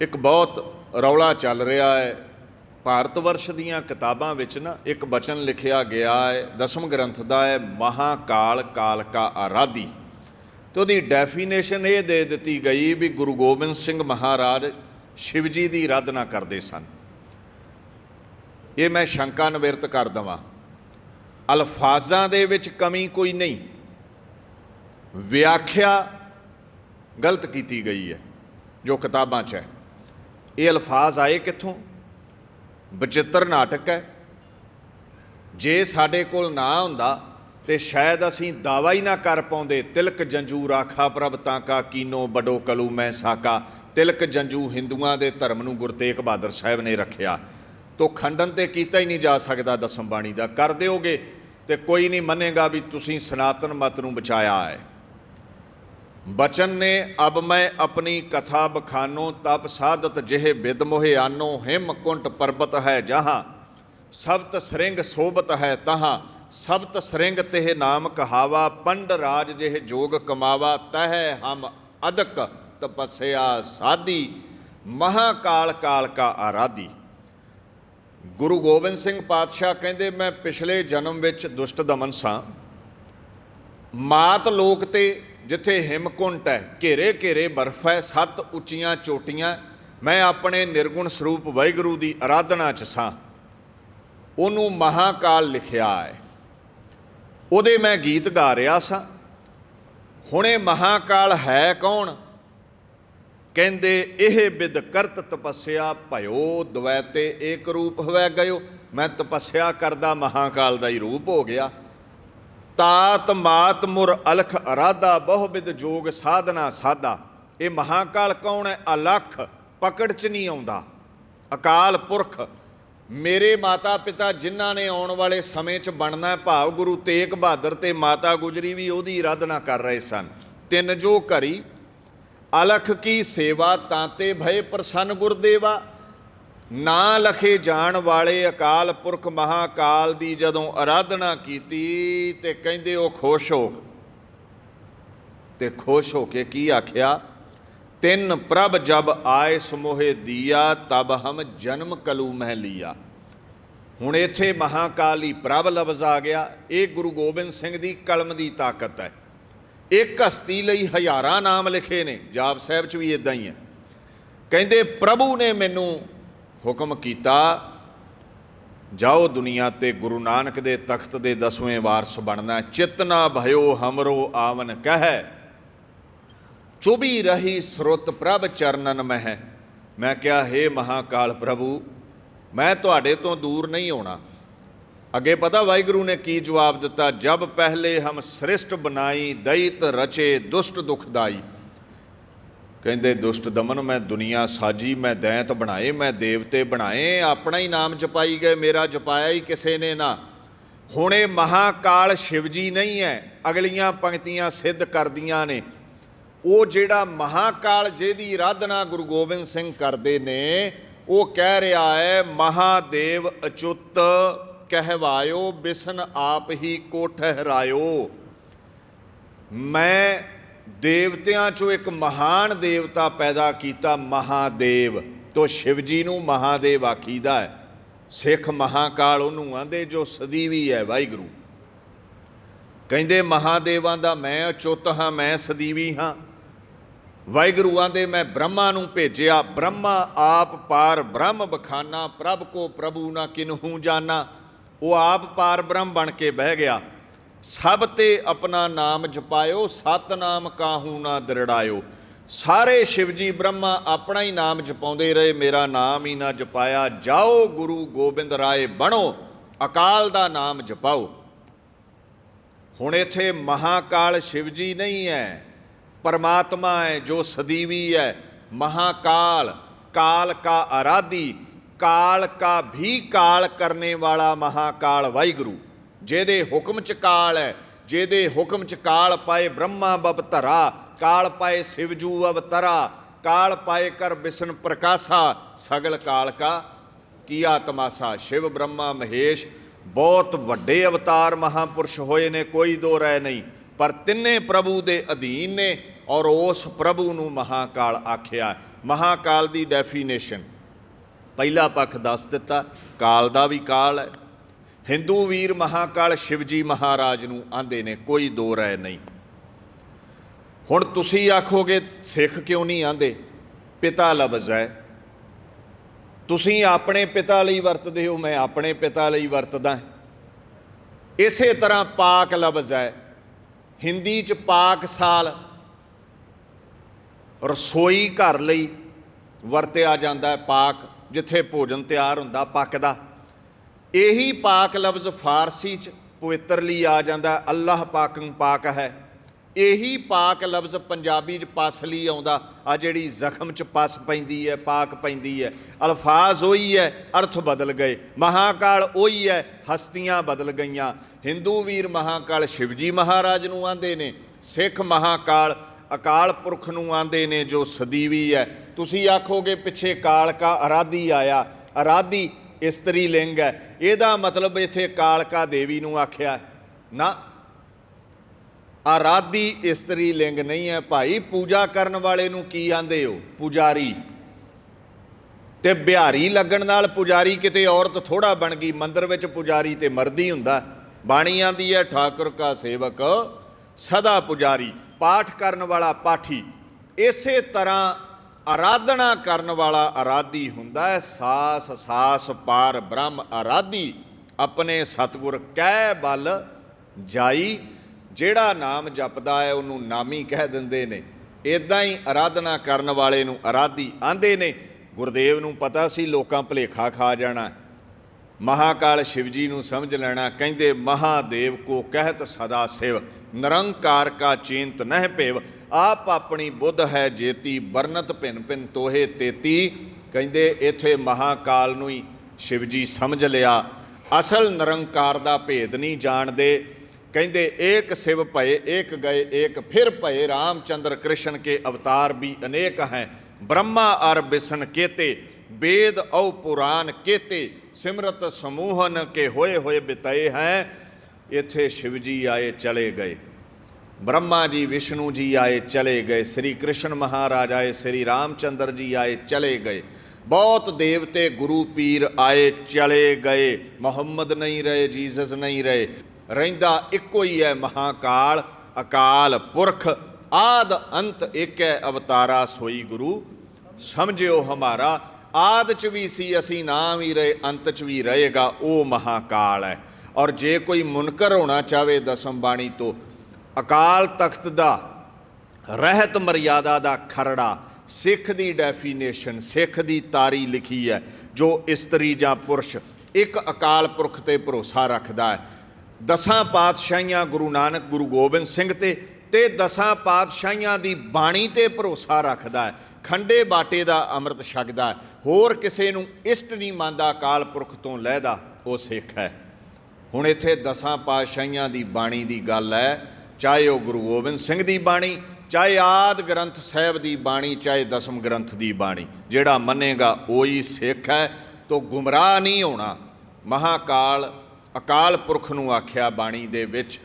ਇੱਕ ਬਹੁਤ ਰੌਲਾ ਚੱਲ ਰਿਹਾ ਹੈ। ਭਾਰਤ ਵਰਸ਼ ਦੀਆਂ ਕਿਤਾਬਾਂ ਵਿੱਚ ਨਾ ਇੱਕ ਬਚਨ ਲਿਖਿਆ ਗਿਆ ਹੈ। ਦਸਮ ਗ੍ਰੰਥ ਦਾ ਹੈ, ਮਹਾਕਾਲ ਕਾਲ ਕਾ ਆਰਾਧੀ। ਤੇ ਉਹਦੀ ਡੈਫੀਨੇਸ਼ਨ ਇਹ ਦੇ ਦਿੱਤੀ ਗਈ ਵੀ ਗੁਰੂ ਗੋਬਿੰਦ ਸਿੰਘ ਮਹਾਰਾਜ ਸ਼ਿਵ ਜੀ ਦੀ ਆਰਾਧਨਾ ਕਰਦੇ ਸਨ। ਇਹ ਮੈਂ ਸ਼ੰਕਾ ਨਿਵਰਤ ਕਰ ਦਵਾਂ। ਅਲਫਾਜ਼ਾਂ ਦੇ ਵਿੱਚ ਕਮੀ ਕੋਈ ਨਹੀਂ। ਵਿਆਖਿਆ ਗਲਤ ਕੀਤੀ ਗਈ ਹੈ ਜੋ ਕਿਤਾਬਾਂ 'ਚ ਹੈ। ਇਹ ਅਲਫਾਜ਼ ਆਏ ਕਿੱਥੋਂ? ਬਚਿੱਤਰ ਨਾਟਕ ਹੈ। ਜੇ ਸਾਡੇ ਕੋਲ ਨਾ ਹੁੰਦਾ ਤੇ ਸ਼ਾਇਦ ਅਸੀਂ ਦਾਵਾ ਹੀ ਨਾ ਕਰ ਪਾਉਂਦੇ, ਤਿਲਕ ਜੰਜੂ ਰਾਖਾ ਪ੍ਰਭ ਤਾਂ ਕਾ ਕੀਨੋ ਬਡੋ ਕਲੂ ਮੈਂ ਸਾਕਾ। ਤਿਲਕ ਜੰਜੂ ਹਿੰਦੂਆਂ ਦੇ ਧਰਮ ਨੂੰ ਗੁਰੂ ਤੇਗ ਬਹਾਦਰ ਸਾਹਿਬ ਨੇ ਰੱਖਿਆ। ਤੋ ਖੰਡਨ ਤੇ ਕੀਤਾ ਹੀ ਨਹੀਂ ਜਾ ਸਕਦਾ ਦਸਮ ਬਾਣੀ ਦਾ। ਕਰ ਦਿਓਗੇ ਤੇ ਕੋਈ ਨਹੀਂ ਮੰਨੇਗਾ ਵੀ ਤੁਸੀਂ ਸਨਾਤਨ ਮਤ ਨੂੰ ਬਚਾਇਆ ਹੈ। ਬਚਨ ਨੇ, ਅਬ ਮੈਂ ਆਪਣੀ ਕਥਾ ਬਖਾਨੋ, ਤਪ ਸਾਧਤ ਜਿਹੇ ਬਿਦ ਮੋਹਿ ਆਨੋ ਹਿਮਕੁੰਟ ਪਰਬਤ ਹੈ ਜਹਾਂ। ਸਬਤ ਸ੍ਰਿੰਗ ਸੋਬਤ ਹੈ ਤਹਾਂ। ਸਬਤ ਸ੍ਰਿੰਗ ਤਿਹ ਨਾਮ ਕਹਾਵਾ, ਪੰਡ ਰਾਜ ਜਿਹੇ ਜੋਗ ਕਮਾਵਾ, ਤਹਿ ਹਮ ਅਦਕ ਤਪਸਿਆ ਸਾਦੀ ਮਹਾਕਾਲ ਕਾਲ ਕਾ ਆਰਾਧੀ। ਗੁਰੂ ਗੋਬਿੰਦ ਸਿੰਘ ਪਾਤਸ਼ਾਹ ਕਹਿੰਦੇ, ਮੈਂ ਪਿਛਲੇ ਜਨਮ ਵਿੱਚ ਦੁਸ਼ਟ ਦਮਨ ਸਾਂ। ਮਾਤ ਲੋਕ ਤੇ ਜਿੱਥੇ ਹਿਮਕੁੰਟ ਹੈ, ਘੇਰੇ ਘੇਰੇ ਬਰਫ਼ ਹੈ, ਸੱਤ ਉੱਚੀਆਂ ਚੋਟੀਆਂ, ਮੈਂ ਆਪਣੇ ਨਿਰਗੁਣ ਸਰੂਪ ਵਾਹਿਗੁਰੂ ਦੀ ਆਰਾਧਨਾ ਚ ਸਾਂ। ਉਹਨੂੰ ਮਹਾਕਾਲ ਲਿਖਿਆ ਹੈ। ਉਹਦੇ ਮੈਂ ਗੀਤ ਗਾ ਰਿਹਾ ਸਾਂ। ਹੁਣੇ ਮਹਾਕਾਲ ਹੈ ਕੌਣ? ਕਹਿੰਦੇ, ਇਹ ਬਿਦ ਕਰਤ ਤਪੱਸਿਆ ਭਇਓ ਦਵੈਤੇ ਏਕ ਰੂਪ ਹੋਵੇ ਗਇਓ। ਮੈਂ ਤਪੱਸਿਆ ਕਰਦਾ ਮਹਾਕਾਲ ਦਾ ਹੀ ਰੂਪ ਹੋ ਗਿਆ। ਤਾਤ ਮਾਤ ਮੁਰ ਅਲਖ ਅਰਾਧਾ, ਬਹੁ ਬਿਦ ਜੋਗ ਸਾਧਨਾ ਸਾਧਾ। ਇਹ ਮਹਾਕਾਲ ਕੌਣ ਹੈ? ਅਲਖ ਪਕੜ ਚ ਨਹੀਂ ਆਉਂਦਾ। ਅਕਾਲ ਪੁਰਖ, ਮੇਰੇ ਮਾਤਾ ਪਿਤਾ ਜਿਨ੍ਹਾਂ ਨੇ ਆਉਣ ਵਾਲੇ ਸਮੇਂ 'ਚ ਬਣਨਾ ਹੈ, ਭਾਵ ਗੁਰੂ ਤੇਗ ਬਹਾਦਰ ਤੇ ਮਾਤਾ ਗੁਜਰੀ ਵੀ ਉਹਦੀ ਆਰਾਧਨਾ ਕਰ ਰਹੇ ਸਨ। ਤਿੰਨ ਜੋ ਕਰੀ, ਅਲਖ ਕੀ ਸੇਵਾ ਤਾਂਤੇ ਭਏ ਪ੍ਰਸੰਨ ਗੁਰਦੇਵਾ ਨਾਂ ਲਖੇ ਜਾਣ ਵਾਲੇ ਅਕਾਲ ਪੁਰਖ ਮਹਾਕਾਲ ਦੀ ਜਦੋਂ ਆਰਾਧਨਾ ਕੀਤੀ ਤੇ ਕਹਿੰਦੇ ਉਹ ਖੁਸ਼ ਹੋ ਤੇ ਖੁਸ਼ ਹੋ ਕੇ ਕੀ ਆਖਿਆ? ਤਿੰਨ ਪ੍ਰਭ ਜਬ ਆਏ ਸਮੋਹੇ ਦੀਆ, ਤਬ ਹਮ ਜਨਮ ਕਲੂ ਮਹਿ ਲੀਆ। ਹੁਣ ਇੱਥੇ ਮਹਾਕਾਲੀ ਪ੍ਰਭ ਲਫ਼ਜ਼ ਆ ਗਿਆ। ਇਹ ਗੁਰੂ ਗੋਬਿੰਦ ਸਿੰਘ ਦੀ ਕਲਮ ਦੀ ਤਾਕਤ ਹੈ। ਇੱਕ ਹਸਤੀ ਲਈ ਹਜ਼ਾਰਾਂ ਨਾਮ ਲਿਖੇ ਨੇ, ਜਾਪ ਸਾਹਿਬ 'ਚ ਵੀ ਇਦਾਂ ਹੀ ਹੈ। ਕਹਿੰਦੇ, ਪ੍ਰਭੂ ਨੇ ਮੈਨੂੰ ਹੁਕਮ ਕੀਤਾ, ਜਾਓ ਦੁਨੀਆ ਤੇ ਗੁਰੂ ਨਾਨਕ ਦੇ ਤਖਤ ਦੇ ਦਸਵੇਂ ਵਾਰਸ ਬਣਨਾ, ਚਿਤਨਾ ਭਇਓ ਹਮਰੋ ਆਵਨ ਕਹਿ। ਚੁਬੀ ਰਹੀ ਸਰੋਤ ਪ੍ਰਭ ਚਰਨਨ ਮਹਿ। ਮੈਂ ਕਿਹਾ हे ਮਹਾਕਾਲ ਪ੍ਰਭੂ, ਮੈਂ ਤੁਹਾਡੇ ਤੋਂ ਦੂਰ ਨਹੀਂ ਹੋਣਾ ਅੱਗੇ ਪਤਾ ਵਾਹਿਗੁਰੂ ਨੇ ਕੀ ਜਵਾਬ ਦਿੱਤਾ? ਜਬ ਪਹਿਲੇ ਹਮ ਸ੍ਰਿਸ਼ਟ ਬਣਾਈ ਦੈਤ ਰਚੇ ਦੁਸ਼ਟ ਦੁਖਦਾਈ। ਕਹਿੰਦੇ, ਦੁਸ਼ਟ ਦਮਨ, ਮੈਂ ਦੁਨੀਆ ਸਾਜੀ, ਮੈਂ ਦੈਂਤ ਬਣਾਏ, ਮੈਂ ਦੇਵਤੇ ਬਣਾਏ, ਆਪਣਾ ਹੀ ਨਾਮ ਜਪਾਈ ਗਏ, ਮੇਰਾ ਜਪਾਇਆ ਹੀ ਕਿਸੇ ਨੇ ਨਾ। ਹੁਣ ਇਹ ਮਹਾਕਾਲ ਸ਼ਿਵਜੀ ਨਹੀਂ ਹੈ, ਅਗਲੀਆਂ ਪੰਕਤੀਆਂ ਸਿੱਧ ਕਰਦੀਆਂ ਨੇ। ਉਹ ਜਿਹੜਾ ਮਹਾਕਾਲ ਜਿਹਦੀ ਆਰਾਧਨਾ ਗੁਰੂ ਗੋਬਿੰਦ ਸਿੰਘ ਕਰਦੇ ਨੇ, ਉਹ ਕਹਿ ਰਿਹਾ ਹੈ, ਮਹਾਦੇਵ ਅਚੁੱਤ ਕਹਿਵਾਇਓ, ਬਿਸਨ ਆਪ ਹੀ ਕੋ ਠਹਿਰਾਇਓ ਮੈਂ ਦੇਵਤਿਆਂ ਚੋਂ ਇੱਕ ਮਹਾਨ ਦੇਵਤਾ ਪੈਦਾ ਕੀਤਾ ਮਹਾਦੇਵ, ਤੋਂ ਸ਼ਿਵ ਜੀ ਨੂੰ ਮਹਾਦੇਵ ਆਖੀਦਾ ਹੈ। ਸਿੱਖ ਮਹਾਕਾਲ ਉਹਨੂੰ ਆਂਦੇ, ਜੋ ਸਦੀਵੀ ਹੈ ਵਾਹਿਗੁਰੂ। ਕਹਿੰਦੇ, ਮਹਾਦੇਵਾਂ ਦਾ ਮੈਂ ਅਚੁੱਤ ਹਾਂ, ਮੈਂ ਸਦੀਵੀ ਹਾਂ। ਵਾਹਿਗੁਰੂ ਆਂਦੇ, ਮੈਂ ਬ੍ਰਹਮਾ ਨੂੰ ਭੇਜਿਆ। ਬ੍ਰਹਮਾ ਆਪ ਪਾਰ ਬ੍ਰਹਮ ਬਖਾਨਾ, ਪ੍ਰਭ ਕੋ ਪ੍ਰਭੂ ਨਾ ਕਿਨਹੂ ਜਾਣਾ ਉਹ ਆਪ ਪਾਰ ਬ੍ਰਹਮ ਬਣ ਕੇ ਬਹਿ ਗਿਆ। ਸਭ ਤੇ ਆਪਣਾ ਨਾਮ ਜਪਾਇਓ, ਸਤਨਾਮ ਕਾਹੂ ਨਾ ਦਰੜਾਇਓ। ਸਾਰੇ ਸ਼ਿਵਜੀ ਬ੍ਰਹਮਾ ਆਪਣਾ ਹੀ ਨਾਮ ਜਪਾਉਂਦੇ ਰਹੇ, ਮੇਰਾ ਨਾਮ ਹੀ ਨਾ ਜਪਾਇਆ ਜਾਓ, ਗੁਰੂ ਗੋਬਿੰਦ ਰਾਏ ਬਣੋ, ਅਕਾਲ ਦਾ ਨਾਮ ਜਪਾਓ। ਹੁਣ ਇੱਥੇ ਮਹਾਕਾਲ ਸ਼ਿਵਜੀ ਨਹੀਂ ਹੈ, ਪਰਮਾਤਮਾ ਹੈ ਜੋ ਸਦੀਵੀ ਹੈ। ਮਹਾਕਾਲ, ਕਾਲ ਕਾ ਆਰਾਧੀ, ਕਾਲ ਕਾ ਵੀ ਕਾਲ ਕਰਨੇ ਵਾਲਾ ਮਹਾਕਾਲ ਵਾਹਿਗੁਰੂ। ਜਿਹਦੇ ਹੁਕਮ ਚ ਕਾਲ ਹੈ, ਜਿਹਦੇ ਹੁਕਮ ਚ ਕਾਲ ਪਾਏ ਬ੍ਰਹਮਾ ਬਬ ਧਰਾ, ਕਾਲ ਪਾਏ ਸਿਵਜੂ ਅਵਤਰਾ ਕਾਲ ਪਾਏ ਕਰ ਬਿਸ਼ਨ ਪ੍ਰਕਾਸ਼ਾ, ਸਗਲ ਕਾਲ ਕਾ ਕੀਆ ਤਮਾਸਾ ਸ਼ਿਵ ਬ੍ਰਹਮਾ ਮਹੇਸ਼, ਬਹੁਤ ਵੱਡੇ ਅਵਤਾਰ ਮਹਾਪੁਰਸ਼ ਹੋਏ ਨੇ, ਕੋਈ ਦੋ ਰਹਿ ਨਹੀਂ, ਪਰ ਤਿੰਨੇ ਪ੍ਰਭੂ ਦੇ ਅਧੀਨ ਨੇ ਔਰ ਉਸ ਪ੍ਰਭੂ ਨੂੰ ਮਹਾਕਾਲ ਆਖਿਆ। ਮਹਾਕਾਲ ਦੀ ਡੈਫੀਨੇਸ਼ਨ ਪਹਿਲਾ ਪੱਖ ਦੱਸ ਦਿੱਤਾ, ਕਾਲ ਦਾ ਵੀ ਕਾਲ ਹੈ ਹਿੰਦੂ ਵੀਰ ਮਹਾਕਾਲ ਸ਼ਿਵਜੀ ਮਹਾਰਾਜ ਨੂੰ ਆਂਦੇ ਨੇ, ਕੋਈ ਦੋ ਰਾਏ ਨਹੀਂ। ਹੁਣ ਤੁਸੀਂ ਆਖੋਗੇ, ਸਿੱਖ ਕਿਉਂ ਨਹੀਂ ਆਂਦੇ? ਪਿਤਾ ਲਫ਼ਜ਼ ਹੈ। ਤੁਸੀਂ ਆਪਣੇ ਪਿਤਾ ਲਈ ਵਰਤਦੇ ਹੋ, ਮੈਂ ਆਪਣੇ ਪਿਤਾ ਲਈ ਵਰਤਦਾ ਇਸੇ ਤਰ੍ਹਾਂ ਪਾਕ ਲਫ਼ਜ਼ ਹੈ। ਹਿੰਦੀ ਚ ਪਾਕ ਸਾਲ ਰਸੋਈ ਘਰ ਲਈ ਵਰਤਿਆ ਜਾਂਦਾ ਹੈ, ਪਾਕ, ਜਿੱਥੇ ਭੋਜਨ ਤਿਆਰ ਹੁੰਦਾ, ਪੱਕਦਾ। ਇਹੀ ਪਾਕ ਲਫ਼ਜ਼ ਫਾਰਸੀ ਚ ਪਵਿੱਤਰ ਲਈ ਆ ਜਾਂਦਾ, ਅੱਲਾਹ ਪਾਕੰ ਪਾਕ ਹੈ। ਇਹੀ ਪਾਕ ਲਫ਼ਜ਼ ਪੰਜਾਬੀ ਚ ਪਸ ਲਈ ਆਉਂਦਾ, ਆ ਜਿਹੜੀ ਜ਼ਖਮ ਚ ਪਸ ਪੈਂਦੀ ਹੈ, ਪਾਕ ਪੈਂਦੀ ਹੈ। ਅਲਫਾਜ਼ ਉਹੀ ਹੈ, ਅਰਥ ਬਦਲ ਗਏ। ਮਹਾਕਾਲ ਉਹੀ ਹੈ, ਹਸਤੀਆਂ ਬਦਲ ਗਈਆਂ। ਹਿੰਦੂ ਵੀਰ ਮਹਾਕਾਲ ਸ਼ਿਵਜੀ ਮਹਾਰਾਜ ਨੂੰ ਆਂਦੇ ਨੇ, ਸਿੱਖ ਮਹਾਕਾਲ ਅਕਾਲ ਪੁਰਖ ਨੂੰ ਆਂਦੇ ਨੇ, ਜੋ ਸਦੀਵੀ ਹੈ। ਤੁਸੀਂ ਆਖੋਗੇ, ਪਿੱਛੇ ਕਾਲ ਕਾ ਅਰਾਧੀ ਆਇਆ। ਅਰਾਧੀ ਇਸਤਰੀ ਲਿੰਗ ਹੈ। ਇਹਦਾ ਮਤਲਬ ਇੱਥੇ ਕਾਲਕਾ ਦੇਵੀ ਨੂੰ ਆਖਿਆ, ਨਾ, ਆਰਾਧੀ ਇਸਤਰੀ ਲਿੰਗ ਨਹੀਂ ਹੈ ਭਾਈ, ਪੂਜਾ ਕਰਨ ਵਾਲੇ ਨੂੰ ਕੀ ਆਂਦੇ ਹੋ? ਪੁਜਾਰੀ। ਤੇ ਬਿਹਾਰੀ ਲੱਗਣ ਨਾਲ ਪੁਜਾਰੀ ਕਿਤੇ ਔਰਤ ਥੋੜਾ ਬਣ ਗਈ, ਮੰਦਰ ਵਿੱਚ ਪੁਜਾਰੀ ਤੇ ਮਰਦੀ ਹੁੰਦਾ। ਬਾਣੀ ਆਂਦੀ ਹੈ, ਠਾਕੁਰ ਕਾ ਸੇਵਕ, ਸਦਾ ਪੁਜਾਰੀ, ਪਾਠ ਕਰਨ ਵਾਲਾ ਪਾਠੀ। ਇਸੇ ਤਰ੍ਹਾਂ ਆਰਾਧਨਾ ਕਰਨ ਵਾਲਾ ਆਰਾਧੀ ਹੁੰਦਾ ਹੈ। ਸਾਸ ਸਾਸ ਪਾਰ ਬ੍ਰਹਮ ਆਰਾਧੀ। ਆਪਣੇ ਸਤਿਗੁਰ ਕਹਿ ਬਲ ਜਾਈ। ਜਿਹੜਾ ਨਾਮ ਜਪਦਾ ਹੈ, ਉਹਨੂੰ ਨਾਮੀ ਕਹਿ ਦਿੰਦੇ ਨੇ। ਇਦਾਂ ਹੀ ਆਰਾਧਨਾ ਕਰਨ ਵਾਲੇ ਨੂੰ ਆਰਾਧੀ ਆਂਦੇ ਨੇ। ਗੁਰਦੇਵ ਨੂੰ ਪਤਾ ਸੀ, ਲੋਕਾਂ ਭਲੇਖਾ ਖਾ ਜਾਣਾ। ਮਹਾਕਾਲ ਸ਼ਿਵਜੀ ਨੂੰ ਸਮਝ ਲੈਣਾ। ਕਹਿੰਦੇ, ਮਹਾਦੇਵ ਕੋ ਕਹਿਤ ਸਦਾ ਸਿਵ। ਨਿਰੰਕਾਰ ਕਾ ਚਿੰਤ ਨਹਿ ਭੇਵ, ਆਪ ਆਪਣੀ ਬੁੱਧ ਹੈ ਜੇਤੀ ਬਰਨਤ ਭਿੰਨ ਭਿੰਨ ਤੋਹੇ ਤੇਤੀ। ਕਹਿੰਦੇ ਇਥੇ ਮਹਾਕਾਲ ਨੂੰ ਹੀ ਸ਼ਿਵਜੀ ਸਮਝ ਲਿਆ। ਅਸਲ ਨਿਰੰਕਾਰ ਦਾ ਭੇਦ ਨਹੀਂ ਜਾਣਦੇ। ਕਹਿੰਦੇ ਏਕ ਸਿਵ ਭਏ, ਏਕ ਗਏ, ਏਕ ਫਿਰ ਭਏ, ਰਾਮਚੰਦਰ ਕ੍ਰਿਸ਼ਨ ਕੇ ਅਵਤਾਰ ਵੀ ਅਨੇਕ ਹੈ। ਬ੍ਰਹਮਾ ਅਰ ਬਿਸਨ ਕੇਤੇ, ਬੇਦ ਔ ਪੁਰਾਨ ਕੇਤੇ, ਸਿਮਰਤ ਸਮੂਹਨ ਕੇ ਹੋਏ ਹੋਏ ਬਿਤਾਏ ਹੈ। ਇੱਥੇ ਸ਼ਿਵ ਜੀ ਆਏ ਚਲੇ ਗਏ। ਬ੍ਰਹਮਾ ਜੀ, ਵਿਸ਼ਨੂੰ ਜੀ ਆਏ ਚਲੇ ਗਏ। ਸ੍ਰੀ ਕ੍ਰਿਸ਼ਨ ਮਹਾਰਾਜ ਆਏ, ਸ੍ਰੀ ਰਾਮਚੰਦਰ ਜੀ ਆਏ ਚਲੇ ਗਏ। ਬਹੁਤ ਦੇਵਤੇ ਗੁਰੂ ਪੀਰ ਆਏ ਚਲੇ ਗਏ। ਮੁਹੰਮਦ ਨਹੀਂ ਰਹੇ, ਜੀਸਸ ਨਹੀਂ ਰਹੇ। ਰਹਿੰਦਾ ਇੱਕੋ ਹੀ ਹੈ ਮਹਾਕਾਲ, ਅਕਾਲ ਪੁਰਖ। ਆਦ ਅੰਤ ਇੱਕ ਹੈ ਅਵਤਾਰਾ ਸੋਈ ਗੁਰੂ। ਸਮਝਿਓ ਹਮਾਰਾ, ਆਦ ਚ ਵੀ ਸੀ, ਅਸੀਂ ਨਾ ਵੀ ਰਹੇ, ਅੰਤ ਚ ਵੀ ਰਹੇਗਾ, ਉਹ ਮਹਾਕਾਲ ਹੈ। ਔਰ ਜੇ ਕੋਈ ਮੁਨਕਰ ਹੋਣਾ ਚਾਵੇ ਦਸਮ ਬਾਣੀ ਤੋਂ, ਅਕਾਲ ਤਖਤ ਦਾ ਰਹਿਤ ਮਰਿਆਦਾ ਦਾ ਖਰੜਾ ਸਿੱਖ ਦੀ ਡੈਫੀਨੇਸ਼ਨ ਸਿੱਖ ਦੀ ਤਾਰੀ ਲਿਖੀ ਹੈ, ਜੋ ਇਸਤਰੀ ਜਾਂ ਪੁਰਸ਼ ਇੱਕ ਅਕਾਲ ਪੁਰਖ ਤੇ ਭਰੋਸਾ ਰੱਖਦਾ ਹੈ। ਦਸਾਂ ਪਾਤਸ਼ਾਹੀਆਂ ਗੁਰੂ ਨਾਨਕ, ਗੁਰੂ ਗੋਬਿੰਦ ਸਿੰਘ ਤੇ ਤੇ ਦਸਾਂ ਪਾਤਸ਼ਾਹੀਆਂ ਦੀ ਬਾਣੀ ਤੇ ਭਰੋਸਾ ਰੱਖਦਾ ਹੈ। ਖੰਡੇ ਬਾਟੇ ਦਾ ਅੰਮ੍ਰਿਤ ਛਕਦਾ ਹੋਰ ਕਿਸੇ ਨੂੰ ਇਸ਼ਟ ਨਹੀਂ ਮੰਨਦਾ ਅਕਾਲ ਪੁਰਖ ਤੋਂ, ਲਹਿਦਾ ਉਹ ਸਿੱਖ ਹੈ। ਹੁਣ ਇੱਥੇ ਦਸਾਂ ਪਾਤਸ਼ਾਹੀਆਂ ਦੀ ਬਾਣੀ ਦੀ ਗੱਲ ਹੈ, ਚਾਹੇ ਉਹ ਗੁਰੂ ਗੋਬਿੰਦ ਸਿੰਘ ਦੀ ਬਾਣੀ, ਚਾਹੇ ਆਦ ਗ੍ਰੰਥ ਸਾਹਿਬ ਦੀ ਬਾਣੀ, ਚਾਹੇ ਦਸਮ ਗ੍ਰੰਥ ਦੀ ਬਾਣੀ। ਜਿਹੜਾ ਮੰਨੇਗਾ ਉਹੀ ਸਿੱਖ ਹੈ, ਤੋਂ ਗੁੰਮਰਾਹ ਨਹੀਂ ਹੋਣਾ। ਮਹਾਕਾਲ ਅਕਾਲ ਪੁਰਖ ਨੂੰ ਆਖਿਆ ਬਾਣੀ ਦੇ ਵਿੱਚ